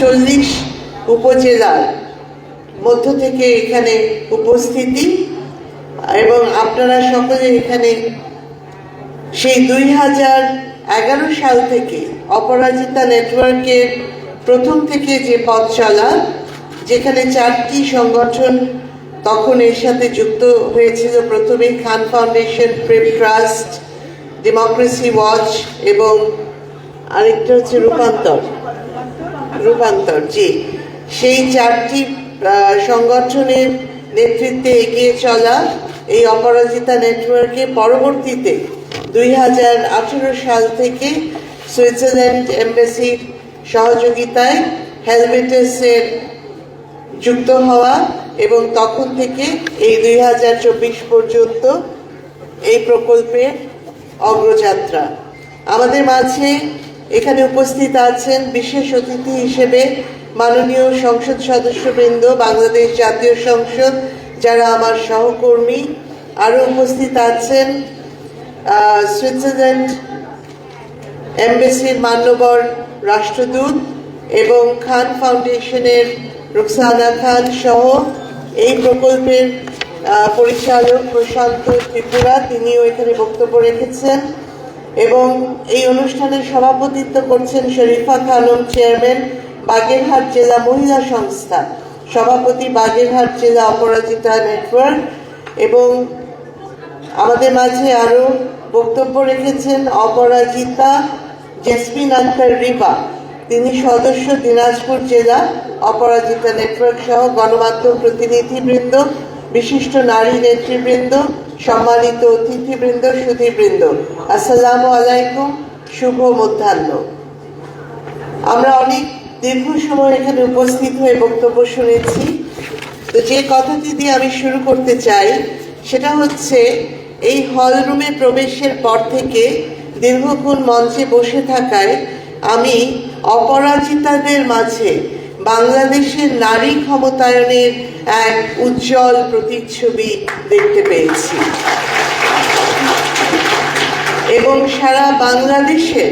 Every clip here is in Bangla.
চল্লিশ উপজেলার মধ্য থেকে এখানে উপস্থিতি এবং আপনারা সকলে এখানে সেই দুই হাজার এগারো সাল থেকে অপরাজিতা নেটওয়ার্কের প্রথম থেকে যে পথ চলা যেখানে চারটি সংগঠন তখন এর সাথে যুক্ত হয়েছিল, প্রথমে Khan foundation, Prem trust, democracy watch এবং আরেকটা হচ্ছে রূপান্তর। রূপান্তর, জি। সেই চারটি সংগঠনের নেতৃত্বে এগিয়ে চলা এই অপরাজিতা নেটওয়ার্কে পরবর্তীতে দুই হাজার আঠেরো সাল থেকে সুইজারল্যান্ড এম্বাসির সহযোগিতায় হেলমেটেসের যুক্ত হওয়া এবং তখন থেকে এই দুই হাজার চব্বিশ পর্যন্ত এই প্রকল্পের অগ্রযাত্রা। আমাদের মাঝে এখানে উপস্থিত আছেন বিশেষ অতিথি হিসেবে মাননীয় সংসদ সদস্যবৃন্দ, বাংলাদেশ জাতীয় সংসদ, যারা আমার সহকর্মী। আরও উপস্থিত আছেন সুইজারল্যান্ড এমবেসির মান্যবর রাষ্ট্রদূত এবং খান ফাউন্ডেশনের রুকসানা খান সহ এই প্রকল্পের পরিচালক প্রশান্ত ত্রিপুরা, তিনিও এখানে বক্তব্য রেখেছেন। এবং এই অনুষ্ঠানের সভাপতিত্ব করছেন শরীফা খানম, চেয়ারম্যান বাগেরহাট জেলা মহিলা সংস্থা। সভাপতি বাগেরহাট জেলা অপরাজিতা নেটওয়ার্ক এবং আমাদের মাঝে আরও বক্তব্য রেখেছেন অপরাজিতা জেসমিন আক্তার রিবা। তিনি সদস্য দিনাজপুর জেলা অপরাজিতা নেটওয়ার্ক সহ গণমাধ্যম প্রতিনিধিবৃন্দ, বিশিষ্ট নারী নেতৃবৃন্দ, সম্মানিত অতিথিবৃন্দ, সুধীবৃন্দ। আসসালামু আলাইকুম, শুভ মধ্যাহ্ন। আমরা অনেক দীর্ঘ সময় এখানে উপস্থিত হয়ে বক্তব্য শুনেছি। তো যে কথাটি দিয়ে আমি শুরু করতে চাই, সেটা হচ্ছে, এই হল রুমে প্রবেশের পর থেকে দীর্ঘক্ষণ মঞ্চে বসে থাকায় আমি অপরাজিতাদের মাঝে বাংলাদেশের নারী ক্ষমতায়নের এক উজ্জ্বল প্রতিচ্ছবি দেখতে পেয়েছি। এবং সারা বাংলাদেশের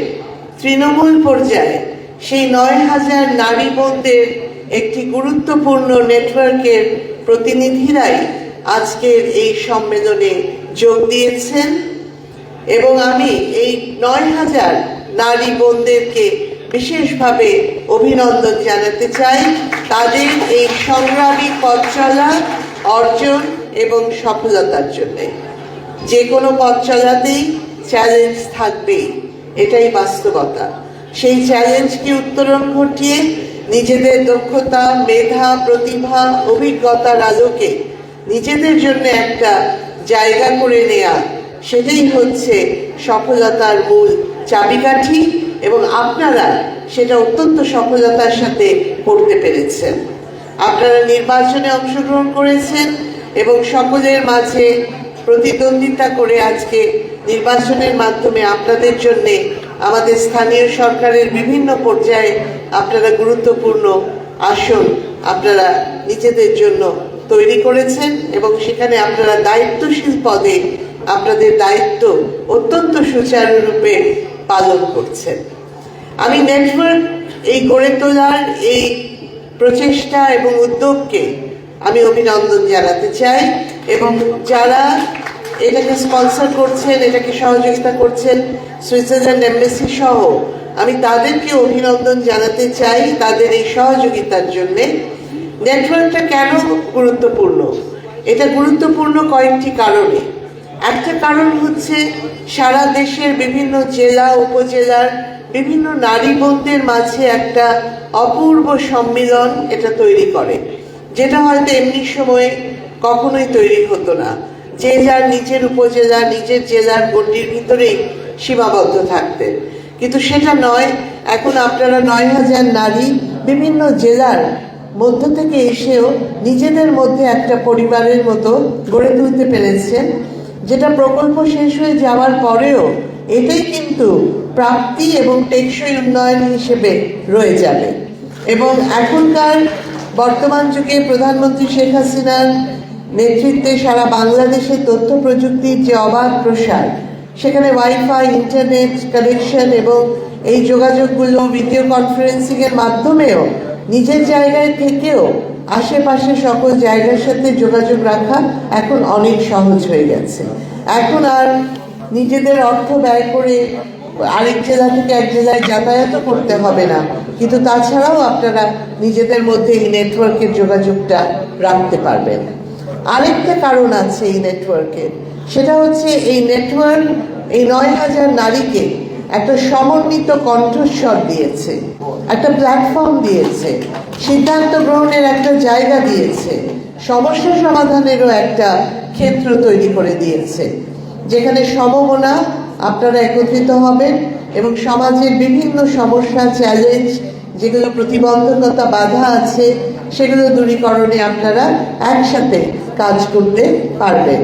তৃণমূল পর্যায়ে সেই নয় হাজার নারী বোনদের একটি গুরুত্বপূর্ণ নেটওয়ার্কের প্রতিনিধিরাই আজকের এই সম্মেলনে যোগ দিয়েছেন এবং আমি এই নয় হাজার নারী বোনদেরকে বিশেষভাবে অভিনন্দন জানাতে চাই। তাদের এই সংগ্রামী পথ চলা, অর্জন এবং সফলতার জন্যে। যে কোনো পথ চলাতেই চ্যালেঞ্জ থাকবেই, এটাই বাস্তবতা। সেই চ্যালেঞ্জকে উত্তরণ ঘটিয়ে নিজেদের দক্ষতা, মেধা, প্রতিভা, অভিজ্ঞতার আলোকে নিজেদের জন্য একটা জায়গা করে নেয়া, সেটাই হচ্ছে সফলতার মূল চাবিকাঠি এবং আপনারা সেটা অত্যন্ত সফলতার সাথে করতে পেরেছেন। আপনারা নির্বাচনে অংশগ্রহণ করেছেন এবং সকলের মাঝে প্রতিদ্বন্দ্বিতা করে আজকে নির্বাচনের মাধ্যমে আপনাদের জন্যে আমাদের স্থানীয় সরকারের বিভিন্ন পর্যায়ে আপনারা গুরুত্বপূর্ণ আসন আপনারা নিজেদের জন্য তৈরি করেছেন এবং সেখানে আপনারা দায়িত্বশীল পদে আপনাদের দায়িত্ব অত্যন্ত সুচারুরূপে পালন করছেন। আমি নেটওয়ার্ক এই গড়ে তোলার এই প্রচেষ্টা এবং উদ্যোগকে আমি অভিনন্দন জানাতে চাই এবং যারা এটাকে স্পন্সর করছেন, এটাকে সহযোগিতা করছেন সুইজারল্যান্ড এমবেসি সহ। আমি তাদেরকে অভিনন্দন জানাতে চাই তাদের এই সহযোগিতার জন্যে। নেটওয়ার্কটা কেন গুরুত্বপূর্ণ? এটা গুরুত্বপূর্ণ কয়েকটি কারণে। একটা কারণ হচ্ছে সারা দেশের বিভিন্ন জেলা, উপজেলার বিভিন্ন নারী মাঝে একটা অপূর্ব সম্মিলন এটা তৈরি করে, যেটা হয়তো এমনি সময়ে কখনোই তৈরি হতো না। যে যার নিজের উপজেলা, নিজের জেলার গণ্ডির ভিতরেই সীমাবদ্ধ থাকতেন। কিন্তু সেটা নয়, এখন আপনারা নয় হাজার নারী বিভিন্ন জেলার মধ্য থেকে এসেও নিজেদের মধ্যে একটা পরিবারের মতো গড়ে তুলতে পেরেছেন। যেটা প্রকল্প শেষ হয়ে যাওয়ার পরেও এটাই কিন্তু প্রাপ্তি এবং টেকসই উন্নয়ন হিসেবে রয়ে যাবে। এবং এখনকার বর্তমান যুগে প্রধানমন্ত্রী শেখ হাসিনার নেতৃত্বে সারা বাংলাদেশে তথ্য প্রযুক্তির যে অবাধ প্রসার, সেখানে ওয়াইফাই ইন্টারনেট কানেকশন এবং এই যোগাযোগগুলো ভিডিও কনফারেন্সিংয়ের মাধ্যমেও নিজের জায়গায় থেকেও আশেপাশে সকল জায়গার সাথে যোগাযোগ রাখা এখন অনেক সহজ হয়ে গেছে। এখন আর নিজেদের অর্থ ব্যয় করে আরেক জেলা থেকে এক জেলায় যাতায়াতও করতে হবে না। কিন্তু তাছাড়াও আপনারা নিজেদের মধ্যে এই নেটওয়ার্কের যোগাযোগটা রাখতে পারবেন। আরেকটা কারণ আছে এই নেটওয়ার্কের সেটা হচ্ছে এই নেটওয়ার্ক এই নয় হাজার নারীকে একটা সমন্বিত কণ্ঠস্বর দিয়েছে, একটা প্ল্যাটফর্ম দিয়েছে, সিদ্ধান্ত গ্রহণের একটা জায়গা দিয়েছে, সমস্যা সমাধানেরও একটা ক্ষেত্র তৈরি করে দিয়েছে। যেখানে সমমনা, আপনারা একত্রিত হবেন এবং সমাজের বিভিন্ন সমস্যা চ্যালেঞ্জ যেগুলো প্রতিবন্ধকতা, বাধা আছে, সেগুলো দূরীকরণে আপনারা একসাথে কাজ করতে পারবেন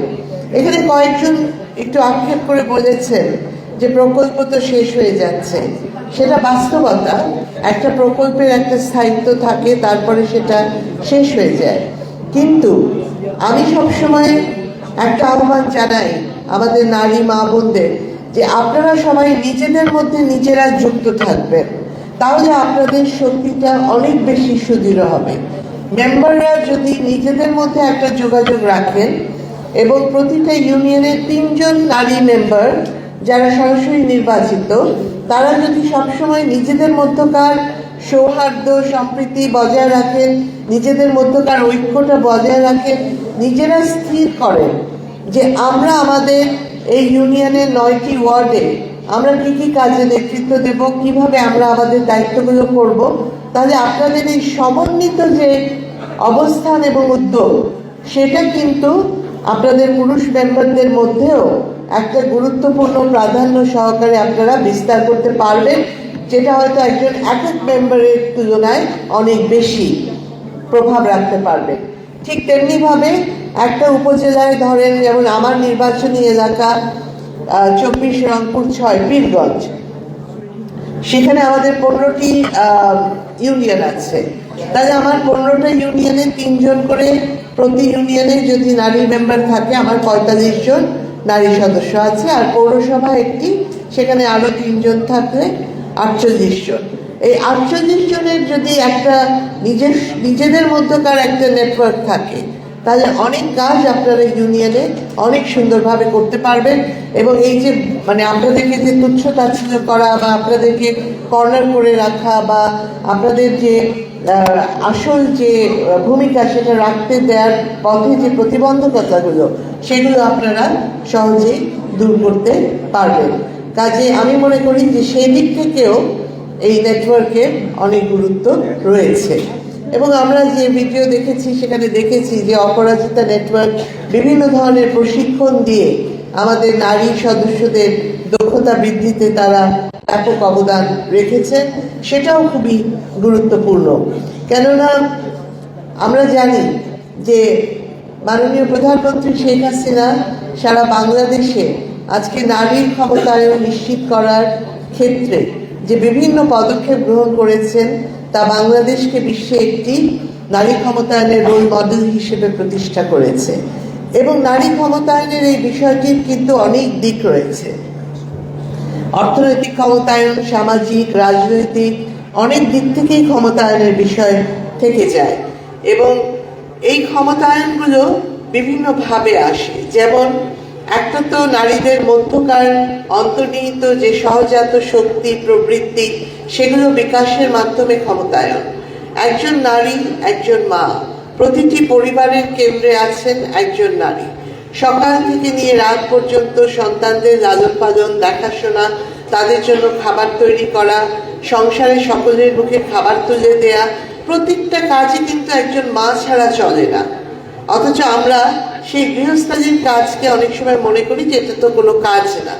এখানে কয়েকজন একটু আক্ষেপ করে বলেছেন যে প্রকল্প তো শেষ হয়ে যাচ্ছে। সেটা বাস্তবতা। একটা প্রকল্পের একটা স্থায়িত্ব থাকে, তারপরে সেটা শেষ হয়ে যায়। কিন্তু আমি সবসময় একটা আহ্বান জানাই আমাদের নারী মা বোনদের যে আপনারা সবাই নিজেদের মধ্যে নিজেরা যুক্ত থাকবেন। তাহলে আপনাদের শক্তিটা অনেক বেশি সুদৃঢ় হবে। মেম্বাররা যদি নিজেদের মধ্যে একটা যোগাযোগ রাখেন এবং প্রতিটা ইউনিয়নের তিনজন নারী মেম্বার যারা সরাসরি নির্বাচিত, তারা যদি সবসময় নিজেদের মধ্যকার সৌহার্দ্য, সম্প্রীতি বজায় রাখেন, নিজেদের মধ্যকার ঐক্যটা বজায় রাখেন, নিজেরা স্থির করেন যে আমরা আমাদের এই ইউনিয়নের নয়টি ওয়ার্ডে আমরা কী কী কাজে নেতৃত্ব দেব, কীভাবে আমরা আমাদের দায়িত্বগুলো করব, তাহলে আপনাদের এই সমন্বিত যে অবস্থান এবং উদ্যোগ, সেটা কিন্তু আপনাদের পুরুষ মেম্বারদের মধ্যেও একটা গুরুত্বপূর্ণ প্রাধান্য সহকারে আপনারা বিস্তার করতে পারবেন, যেটা হয়তো একজন এক এক মেম্বারের তুলনায় অনেক বেশি প্রভাব রাখতে পারবে। ঠিক তেমনিভাবে একটা উপজেলায় ধরেন যেমন আমার নির্বাচনী এলাকা চব্বিশ রংপুর ছয় পীরগঞ্জ সেখানে আমাদের পনেরোটি ইউনিয়ন আছে। তাহলে আমার পনেরোটা ইউনিয়নে তিনজন করে প্রতি ইউনিয়নে যদি নারী মেম্বার থাকে, আমার পঁয়তাল্লিশ জন নারী সদস্য আছে। আর পৌরসভা একটি, সেখানে আরও তিনজন থাকলে আটচল্লিশ জন। এই আটচল্লিশ জনের যদি একটা নিজের, নিজেদের মধ্যকার একটা নেটওয়ার্ক থাকে তাহলে অনেক কাজ আপনারা ইউনিয়নে অনেক সুন্দরভাবে করতে পারবেন এবং এই যে মানে আপনাদেরকে যে তুচ্ছ তাচ্ছিল্য করা বা আপনাদেরকে কর্নার করে রাখা বা আপনাদের যে আসল যে ভূমিকা সেটা রাখতে দেওয়ার পথে যে প্রতিবন্ধকতাগুলো, সেগুলো আপনারা সহজেই দূর করতে পারবেন। কাজে আমি মনে করি যে সেই দিক থেকেও এই নেটওয়ার্কের অনেক গুরুত্ব রয়েছে। এবং আমরা যে ভিডিও দেখেছি, সেখানে দেখেছি যে অপরাজিতা নেটওয়ার্ক বিভিন্ন ধরনের প্রশিক্ষণ দিয়ে আমাদের নারী সদস্যদের দক্ষতা বৃদ্ধিতে তারা ব্যাপক অবদান রেখেছে। সেটাও খুবই গুরুত্বপূর্ণ। কেননা আমরা জানি যে মাননীয় প্রধানমন্ত্রী শেখ হাসিনা সারা বাংলাদেশে আজকে নারীর ক্ষমতায়ন নিশ্চিত করার ক্ষেত্রে যে বিভিন্ন পদক্ষেপ গ্রহণ করেছেন তা বাংলাদেশকে বিশ্বে একটি নারী ক্ষমতায়নের রোল মডেল হিসেবে প্রতিষ্ঠা করেছে। এবং নারী ক্ষমতায়নের এই বিষয়টির কিন্তু অনেক দিক রয়েছে। অর্থনৈতিক ক্ষমতায়ন, সামাজিক, রাজনৈতিক, অনেক দিক থেকেই ক্ষমতায়নের বিষয় থেকে যায়। এবং এই ক্ষমতায়নগুলো বিভিন্নভাবে আসে। যেমন একটা তো নারীদের মধ্যকার অন্তর্নিহিত যে সহজাত শক্তি, প্রবৃত্তি, সেগুলো বিকাশের মাধ্যমে ক্ষমতায়ন। একজন নারী, একজন মা। প্রতিটি পরিবারের কেন্দ্রে আছেন একজন নারী। সকাল থেকে নিয়ে রাত পর্যন্ত সন্তানদের লালন পালন দেখাশোনা, তাদের জন্য খাবার তৈরি করা, সংসারে সকলের মুখে খাবার তুলে দেয়া, প্রত্যেকটা কাজই কিন্তু একজন মা ছাড়া চলে না। অথচ আমরা সেই গৃহস্থালীর কাজকে অনেক সময় মনে করি যে এটা তো কোনো কাজ না।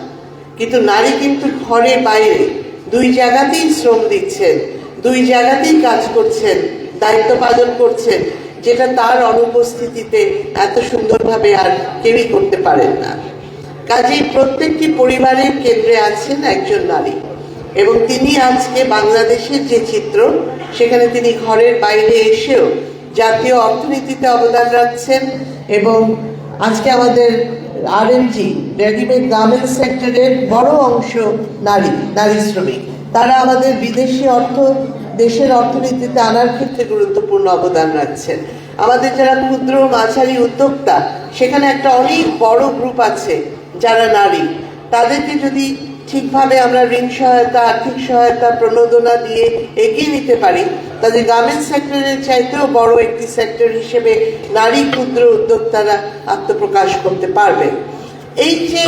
কিন্তু নারী কিন্তু ঘরে বাইরে দুই জায়গাতেই শ্রম দিচ্ছেন, দুই জায়গাতেই কাজ করছেন, দায়িত্ব পালন করছেন, যেটা তার অনুপস্থিতিতে এত সুন্দরভাবে আর কেউই করতে পারেন না। কাজেই প্রত্যেকটি পরিবারের কেন্দ্রে আছেন একজন নারী এবং তিনি আজকে বাংলাদেশের যে চিত্র, সেখানে তিনি ঘরের বাইরে এসেও জাতীয় অর্থনীতিতে অবদান রাখছেন এবং আজকে আমাদের আরএমজি রেডিমেড গার্মেন্টস সেক্টরের বড় অংশ নারী নারী শ্রমিক। তারা আমাদের বিদেশি অর্থ, দেশের অর্থনীতিতে আনার ক্ষেত্রে গুরুত্বপূর্ণ অবদান রাখছেন। আমাদের যারা ক্ষুদ্র মাঝারি উদ্যোক্তা, সেখানে একটা অনেক বড় গ্রুপ আছে যারা নারী। তাদেরকে যদি ঠিকভাবে আমরা ঋণ সহায়তা, আর্থিক সহায়তা, প্রণোদনা দিয়ে এগিয়ে নিতে পারি। তাহলে গার্মেন্টস সেক্টরের চাইতেও বড় একটি সেক্টর হিসেবে নারী ক্ষুদ্র উদ্যোক্তারা আত্মপ্রকাশ করতে পারবে। এই যে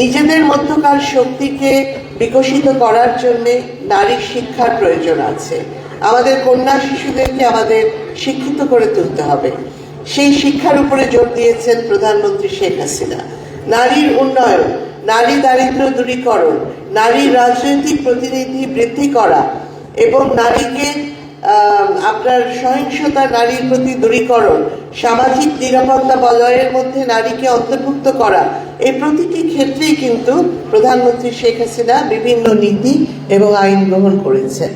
নিজেদের মধ্যকার শক্তিকে বিকশিত করার জন্য নারীর শিক্ষার প্রয়োজন আছে। আমাদের কন্যা শিশুদেরকে আমাদের শিক্ষিত করে তুলতে হবে। সেই শিক্ষার উপরে জোর দিয়েছেন প্রধানমন্ত্রী শেখ হাসিনা। নারীর উন্নয়ন, নারী দারিদ্র দূরীকরণ, নারীর রাজনৈতিক প্রতিনিধি বৃদ্ধি করা এবং নারীকে আপনার সহিংসতা নারীর প্রতি দূরীকরণ, সামাজিক নিরাপত্তা বলয়ের মধ্যে নারীকে অন্তর্ভুক্ত করা, এই প্রতিটি ক্ষেত্রেই কিন্তু প্রধানমন্ত্রী শেখ হাসিনা বিভিন্ন নীতি এবং আইন গ্রহণ করেছেন।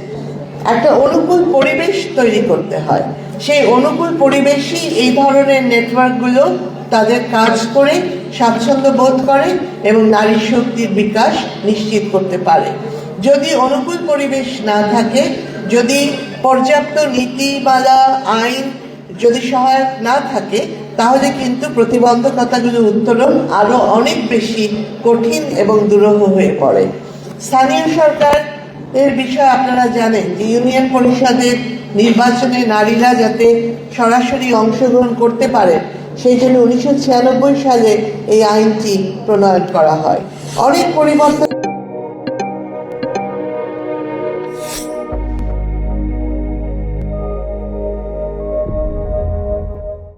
একটা অনুকূল পরিবেশ তৈরি করতে হয়। সেই অনুকূল পরিবেশই এই ধরনের নেটওয়ার্কগুলো তাদের কাজ করে স্বাচ্ছন্দ্য বোধ করে এবং নারী শক্তির বিকাশ নিশ্চিত করতে পারে। যদি অনুকূল পরিবেশ না থাকে, যদি পর্যাপ্ত নীতিমালা, আইন যদি সহায়ক না থাকে, তাহলে কিন্তু প্রতিবন্ধকতাগুলো উত্তরণ আরও অনেক বেশি কঠিন এবং দুরূহ হয়ে পড়ে। স্থানীয় সরকার এর বিষয়ে আপনারা জানেন যে ইউনিয়ন পরিষদের নির্বাচনে নারীরা যাতে সরাসরি অংশগ্রহণ করতে পারে সেই জন্য উনিশশো ছিয়ানব্বই সালে এই আইনটি প্রণয়ন করা হয়। অনেক পরিবর্তন